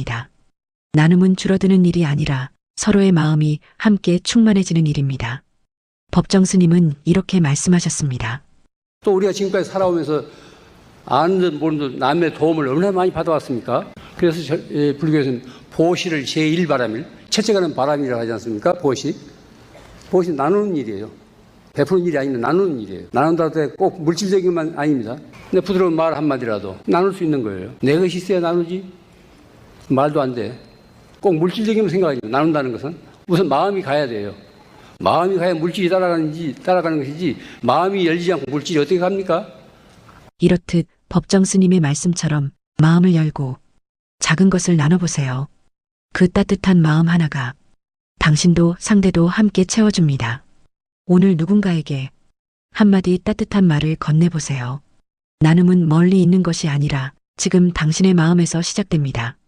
말씀하셨습니다. 나눔은 줄어드는 일이 아니라 서로의 마음이 함께 충만해지는 일입니다. 법정 스님은 이렇게 말씀하셨습니다. 또 우리가 지금까지 살아오면서 아는 듯 모르는 듯 남의 도움을 얼마나 많이 받아왔습니까? 그래서 저, 예, 불교에서는 보시를 제1바람일, 채찍하는 바람이라고 하지 않습니까? 보시. 보시 나누는 일이에요. 베푸는 일이 아니라 나누는 일이에요. 나눈다고 꼭 물질적인 만 아닙니다. 근데 부드러운 말 한마디라도 나눌 수 있는 거예요. 내 것이 있어야 나누지? 말도 안 돼. 꼭 물질적인 마. 나눈다는 것은 우선 마음이 가야 돼요. 마음이 가야 물질이 따라가는지 따라가는 것이지 마음이 열리지 않고 물질이 어떻게 갑니까? 이렇듯 법정 스님의 말씀처럼 마음을 열고 작은 것을 나눠보세요. 그 따뜻한 마음 하나가 당신도 상대도 함께 채워줍니다. 오늘 누군가에게 한마디 따뜻한 말을 건네보세요. 나눔은 멀리 있는 것이 아니라 지금 당신의 마음에서 시작됩니다.